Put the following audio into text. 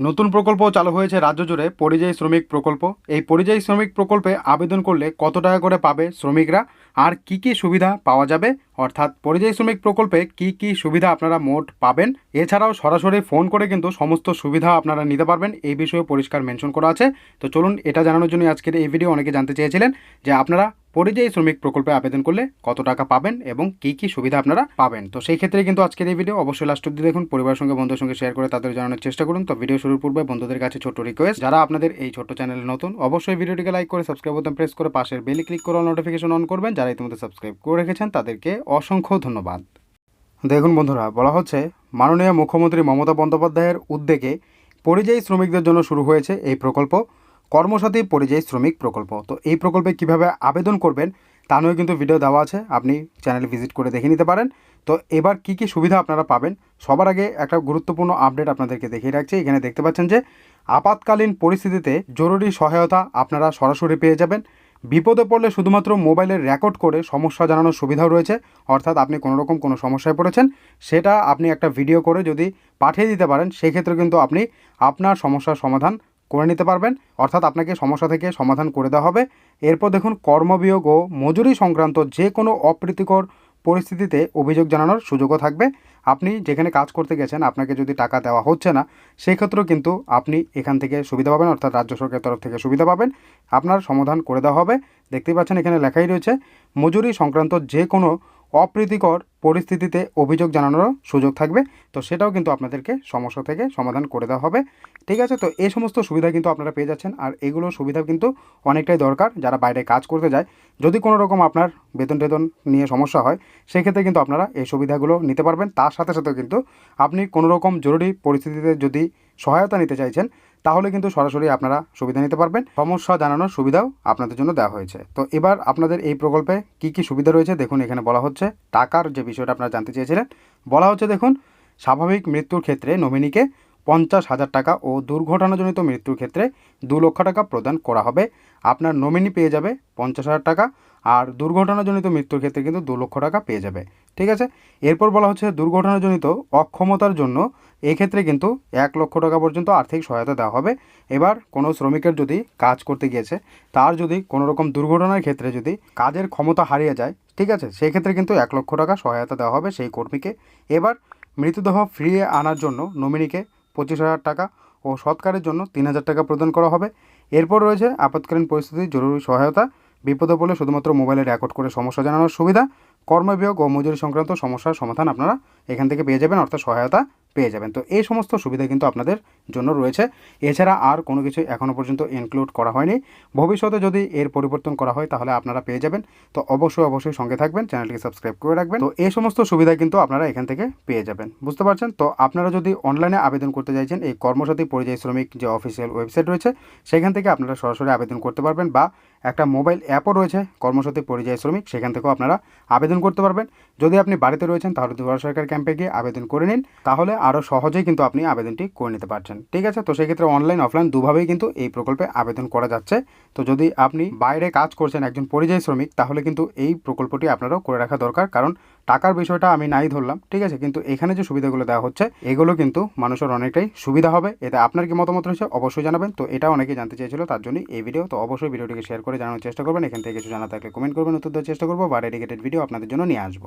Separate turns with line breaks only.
নতুন প্রকল্প চালু হয়েছে রাজ্য জুড়ে পরিযায়ী শ্রমিক প্রকল্প। এই পরিযায়ী শ্রমিক প্রকল্পে আবেদন করলে কত টাকা করে পাবে শ্রমিকরা? আর কি কি সুবিধা পাওয়া যাবে? অর্থাৎ পরিযায়ী শ্রমিক প্রকল্পে কি কি সুবিধা আপনারা মোট পাবেন? এছাড়াও সরাসরি ফোন করে কিন্তু সমস্ত সুবিধা আপনারা নিতে পারবেন। এই বিষয়ে পরিষ্কার মেনশন করা আছে। তো চলুন এটা জানানোর জন্য আজকের এই ভিডিও অনেকে জানতে চেয়েছিলেন যে আপনারা পরিযায়ী শ্রমিক প্রকল্পে আবেদন করলে কত টাকা পাবেন এবং কি কি সুবিধা আপনারা পাবেন? তো সেই ক্ষেত্রে কিন্তু আজকের এই ভিডিও অবশ্যই লাস্ট অব্দি দেখুন, পরিবারের সঙ্গে, বন্ধুদের সঙ্গে শেয়ার করে তাদের জানানোর চেষ্টা করুন। তো ভিডিও শুরুর পূর্বে বন্ধুদের কাছে ছোট্ট রিকোয়েস্ট যারা আপনাদের এই ছোট্ট চ্যানেলে নতুন, অবশ্যই ভিডিওটিকে লাইক করে সাবস্ক্রাইব বোতাম প্রেস করে পাশের বেলে ক্লিক করে নোটিফিকেশন অন করবেন। যারা ইতিমধ্যে সাবস্ক্রাইব করে রেখেছেন, তাদেরকে অসংখ্য ধন্যবাদ। দেখুন বন্ধুরা, বলা হচ্ছে মাননীয় মুখ্যমন্ত্রী মমতা বন্দ্যোপাধ্যায়ের উদ্যোগে পরিযায়ী শ্রমিকদের জন্য শুরু হয়েছে এই প্রকল্প, কর্মসাথী পরিযায়ী শ্রমিক প্রকল্প। তো এই প্রকল্পে কীভাবে আবেদন করবেন তা নিয়েও কিন্তু ভিডিও দেওয়া আছে, আপনি চ্যানেল ভিজিট করে দেখে নিতে পারেন। তো এবার কি কি সুবিধা আপনারা পাবেন, সবার আগে একটা গুরুত্বপূর্ণ আপডেট আপনাদেরকে দেখিয়ে রাখছি। এখানে দেখতে পাচ্ছেন যে, আপাতকালীন পরিস্থিতিতে জরুরি সহায়তা আপনারা সরাসরি পেয়ে যাবেন। বিপদে পড়লে শুধুমাত্র মোবাইলের রেকর্ড করে সমস্যা জানানোর সুবিধাও রয়েছে। অর্থাৎ আপনি কোনো রকম কোনো সমস্যায় পড়েছেন, সেটা আপনি একটা ভিডিও করে যদি পাঠিয়ে দিতে পারেন, সেক্ষেত্রে কিন্তু আপনি আপনার সমস্যার সমাধান করে নিতে পারবেন। অর্থাৎ আপনাকে সমস্যা থেকে সমাধান করে দেওয়া হবে। এরপর দেখুন, কর্মবিয়োগ ও মজুরি সংক্রান্ত যে কোনো অপ্রীতিকর পরিস্থিতিতে অভিযোগ জানানোর সুযোগও থাকবে। আপনি যেখানে কাজ করতে গেছেন, আপনাকে যদি টাকা দেওয়া হচ্ছে না সেই ক্ষেত্রেও কিন্তু আপনি এখান থেকে সুবিধা পাবেন, অর্থাৎ রাজ্য সরকারের তরফ থেকে সুবিধা পাবেন। আপনার সমাধান করে দেওয়া হবে। দেখতেই পাচ্ছেন এখানে লেখাই রয়েছে, মজুরি সংক্রান্ত যে কোনো অপ্রীতিকর পরিস্থিতিতে অভিযোগ জানানোরও সুযোগ থাকবে। তো সেটাও কিন্তু আপনাদেরকে সমস্যা থেকে সমাধান করে দেওয়া হবে। ঠিক আছে, তো এই সমস্ত সুবিধা কিন্তু আপনারা পেয়ে যাচ্ছেন। আর এগুলো সুবিধা কিন্তু অনেকটাই দরকার যারা বাইরে কাজ করতে যায়। যদি কোনো রকম আপনার বেতন টেতন নিয়ে সমস্যা হয়, সেক্ষেত্রে কিন্তু আপনারা এই সুবিধাগুলো নিতে পারবেন। তার সাথে সাথে কিন্তু আপনি কোনো রকম জরুরি পরিস্থিতিতে যদি সহায়তা নিতে চাইছেন তাহলে কিন্তু সরাসরি আপনারা সুবিধা নিতে পারবেন। সমস্যা জানানোর সুবিধাও আপনাদের জন্য দেওয়া হয়েছে। তো এবার আপনাদের এই প্রকল্পে কি কি সুবিধা রয়েছে দেখুন এখানে বলা হচ্ছে। টাকার যে বিষয়টা আপনারা জানতে চেয়েছিলেন, বলা হচ্ছে দেখুন, স্বাভাবিক মৃত্যুর ক্ষেত্রে নমিনিকে পঞ্চাশ হাজার টাকা ও দুর্ঘটনাজনিত মৃত্যুর ক্ষেত্রে দু লক্ষ টাকা প্রদান করা হবে। আপনার নমিনি পেয়ে যাবে পঞ্চাশ হাজার টাকা আর দুর্ঘটনাজনিত মৃত্যুর ক্ষেত্রে কিন্তু দু লক্ষ টাকা পেয়ে যাবে, ঠিক আছে? এরপর বলা হচ্ছে দুর্ঘটনাজনিত অক্ষমতার জন্য এক্ষেত্রে কিন্তু এক লক্ষ টাকা পর্যন্ত আর্থিক সহায়তা দেওয়া হবে। এবার কোনো শ্রমিকের যদি কাজ করতে গিয়েছে, তার যদি কোনো রকম দুর্ঘটনার ক্ষেত্রে যদি কাজের ক্ষমতা হারিয়ে যায়, ঠিক আছে? সেই ক্ষেত্রে কিন্তু এক লক্ষ টাকা সহায়তা দেওয়া হবে সেই কর্মীকে। এবার মৃতদেহ ফিরিয়ে আনার জন্য নমিনিকে পঁচিশ হাজার টাকা ও সৎকারের জন্য তিন হাজার টাকা প্রদান করা হবে। এরপর রয়েছে আপৎকালীন পরিস্থিতির জরুরি সহায়তা। বিপদে পড়লে শুধুমাত্র মোবাইলে রেকর্ড করে সমস্যা জানানোর সুবিধা। কর্মবিয়োগ ও মজুরি সংক্রান্ত সমস্যার সমাধান আপনারা এখান থেকে পেয়ে যাবেন, অর্থাৎ সহায়তা পেয়ে যাবেন। তো এই সমস্ত সুবিধা কিন্তু আপনাদের জন্য রয়েছে। এছাড়া আর কোনো কিছু এখনও পর্যন্ত ইনক্লুড করা হয়নি। ভবিষ্যতে যদি এর পরিবর্তন করা হয়, তাহলে আপনারা পেয়ে যাবেন। তো অবশ্যই অবশ্যই সঙ্গে থাকবেন, চ্যানেলটিকে সাবস্ক্রাইব করে রাখবেন। তো এই সমস্ত সুবিধা কিন্তু আপনারা এখান থেকে পেয়ে যাবেন। বুঝতে পারছেন? তো আপনারা যদি অনলাইনে আবেদন করতে চাইছেন, এই কর্মসাথী পরিযায়ী শ্রমিক যে অফিসিয়াল ওয়েবসাইট রয়েছে, সেখান থেকে আপনারা সরাসরি আবেদন করতে পারবেন বা একটা মোবাইল অ্যাপও রয়েছে, কর্মসূচি পরিযায়ী শ্রমিক, সেখান থেকেও আপনারা আবেদন করতে পারবেন। যদি আপনি বাড়িতে রয়েছেন, তাহলে দুবার সরকার ক্যাম্পে গিয়ে আবেদন করে নিন, তাহলে আরও সহজেই কিন্তু আপনি আবেদনটি করে নিতে পারছেন। ঠিক আছে? তো সেক্ষেত্রে অনলাইন, অফলাইন দুভাবেই কিন্তু এই প্রকল্পে আবেদন করা যাচ্ছে। তো যদি আপনি বাইরে কাজ করছেন একজন পরিযায়ী শ্রমিক, তাহলে কিন্তু এই প্রকল্পটি আপনারাও করে রাখা দরকার। কারণ টাকার বিষয়টা আমি নাই ধরলাম, ঠিক আছে? কিন্তু এখানে যে সুবিধাগুলো দেওয়া হচ্ছে, এগুলো কিন্তু মানুষের অনেকটাই সুবিধা হবে। এতে আপনার কি মতামত রয়েছে অবশ্যই জানাবেন। তো এটা অনেকে জানতে চেয়েছিল, তার জন্য এই ভিডিও তো অবশ্যই ভিডিওটিকে শেয়ার করে জানানোর চেষ্টা করবেন। এখান থেকে কিছু জানা থাকলে কমেন্ট করবেন, উত্তর দেওয়ার চেষ্টা করব। বা ডেডিকেটেড ভিডিও আপনাদের জন্য নিয়ে আসব।